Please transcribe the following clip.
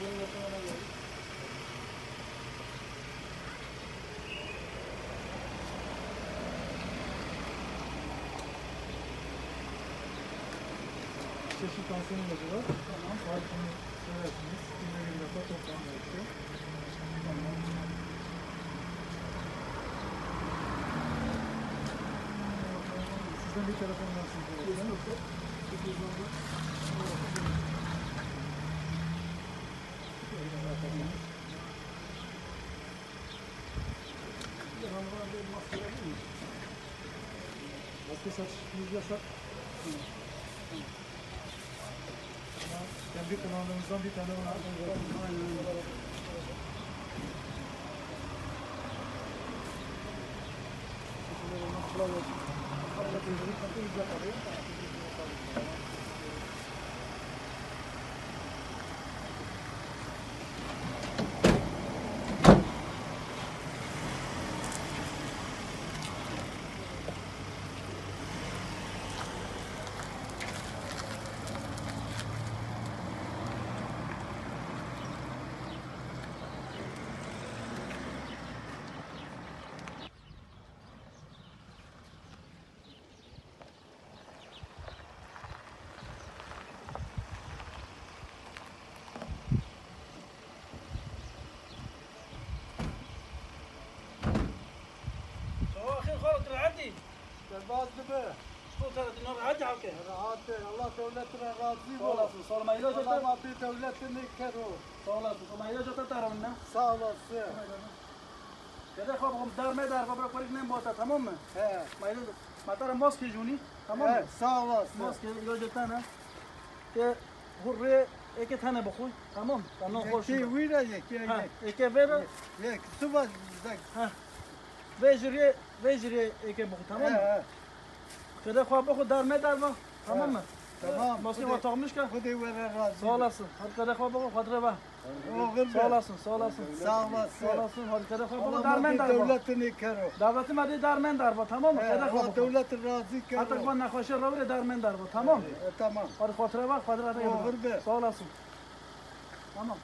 benim yakınıma geldi. Çeşit kanserin ilacı var. Tamam. Tarifini söylersiniz. Günde bir defa toplam gerekiyor. Tamam. Sizden bir telefon şöyle bir maske verebilir miyiz? Maske satışımız yasak. Hı. Hı. Ama kendi kanallarımızdan bir tane var. Aynen öyle. Kolay olsun. Kolay olsun. Kolay olsun. Kolay olsun. Kolay olsun. değil. Razı be. Sultanatın hadi halke. Rahat be. Allah devletine razı ol. olasın. Sorma ilaç atar. Allah bir devletini kero. Sağ olasın. Sorma ilaç atar onunla. Sağ olasın. Dede kabuk'um darme dar baba kolik nem bota tamam mı? He. Maylı matara maske juni tamam mı? He sağ olasın. Maske ilaç atar ha. Te hurre iki tane bakul tamam. Tamam hoş. Ki uyra ki. Ha. İki vera. Ki subaz zak. Ha. vejri vejri eke bakıy tamam mı He. كده خب بخو دار ما دار با tamam mı Tamam. ماسك Bu ما da- takmış ka Bu da vere razı. sağ olasın hadi كده خب بخو kadre ba Oğlum sağ be. olasın sağ olasın Sağ olasın. sağ olasın hadi كده خب بخو Allah dar men bir dar ba devletini kero. Davletim hadi dar men dar ba tamam mı He. كده Allah خب devleti razı kero. Artık ben nakhoşa ravre dar men dar ba tamam E, Tamam. Hadi fotoğrafa bak, fotoğrafa Oğlum be. Sağ olasın. Tamam.